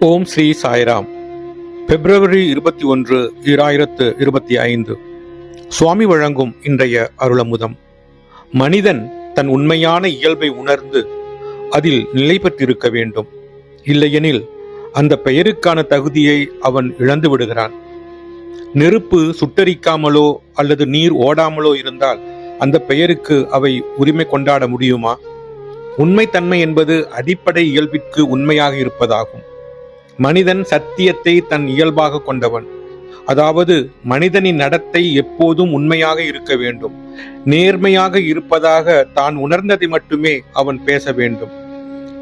ஓம் ஸ்ரீ சாய்ராம். பிப்ரவரி இருபத்தி ஒன்று இராயிரத்து இருபத்தி ஐந்து. சுவாமி வழங்கும் இன்றைய அருளமுதம். மனிதன் தன் உண்மையான இயல்பை உணர்ந்து அதில் நிலை பெற்றிருக்க வேண்டும். இல்லையெனில் அந்த பெயருக்கான தகுதியை அவன் இழந்து விடுகிறான். நெருப்பு சுட்டரிக்காமலோ அல்லது நீர் ஓடாமலோ இருந்தால் அந்த பெயருக்கு அவை உரிமை கொண்டாட முடியுமா? உண்மைத்தன்மை என்பது அடிப்படை இயல்பிற்கு உண்மையாக இருப்பதாகும். மனிதன் சத்தியத்தை தன் இயல்பாக கொண்டவன். அதாவது மனிதனின் நடத்தை எப்போதும் உண்மையாக இருக்க வேண்டும். நேர்மையாக இருப்பதாக தான் உணர்ந்ததை மட்டுமே அவன் பேச வேண்டும்.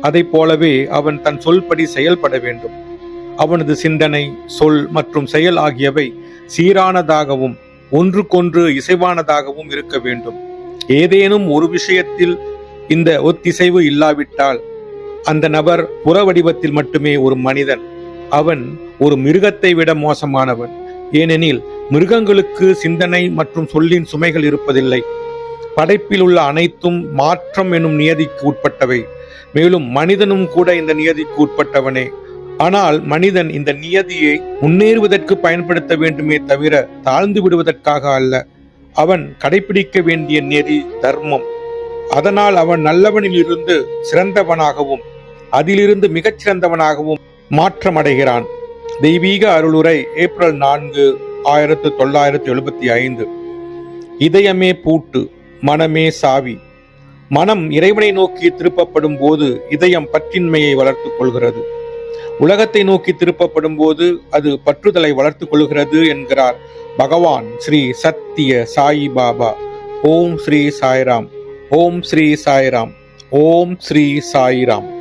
அதைப் போலவே அவன் தன் சொல்படி செயல்பட வேண்டும். அவனது சிந்தனை சொல் மற்றும் செயல் ஆகியவை சீரானதாகவும் ஒன்றுக்கொன்று இசைவானதாகவும் இருக்க வேண்டும். ஏதேனும் ஒரு விஷயத்தில் இந்த ஒத்திசைவு இல்லாவிட்டால் அந்த நபர் புற வடிவத்தில் மட்டுமே ஒரு மனிதன். அவன் ஒரு மிருகத்தை விட மோசமானவன். ஏனெனில் மிருகங்களுக்கு சிந்தனை மற்றும் சொல்லின் சுமைகள் இருப்பதில்லை. படைப்பில் உள்ள அனைத்தும் மாற்றம் எனும் நியதிக்கு உட்பட்டவை. மேலும் மனிதனும் கூட இந்த நியதிக்கு உட்பட்டவனே. ஆனால் மனிதன் இந்த நியதியை முன்னேறுவதற்கு பயன்படுத்த வேண்டுமே தவிர தாழ்ந்து விடுவதற்காக அல்ல. அவன் கடைபிடிக்க வேண்டிய நெறி தர்மம். அதனால் அவன் நல்லவனில் இருந்து சிறந்தவனாகவும் அதிலிருந்து மிகச் சிறந்தவனாகவும் மாற்றமடைகிறான். தெய்வீக அருளுரை ஏப்ரல் நான்கு ஆயிரத்து தொள்ளாயிரத்து எழுபத்தி ஐந்து. இதயமே பூட்டு மனமே சாவி. மனம் இறைவனை நோக்கி திருப்பப்படும் போது இதயம் பற்றின்மையை வளர்த்துக் கொள்கிறது. உலகத்தை நோக்கி திருப்பப்படும் போது அது பற்றுதலை வளர்த்துக் கொள்கிறது என்கிறார் பகவான் ஸ்ரீ சத்திய சாயி பாபா. ஓம் ஸ்ரீ சாய்ராம். ஓம் ஸ்ரீ சாய்ராம். ஓம் ஸ்ரீ சாய்ராம்.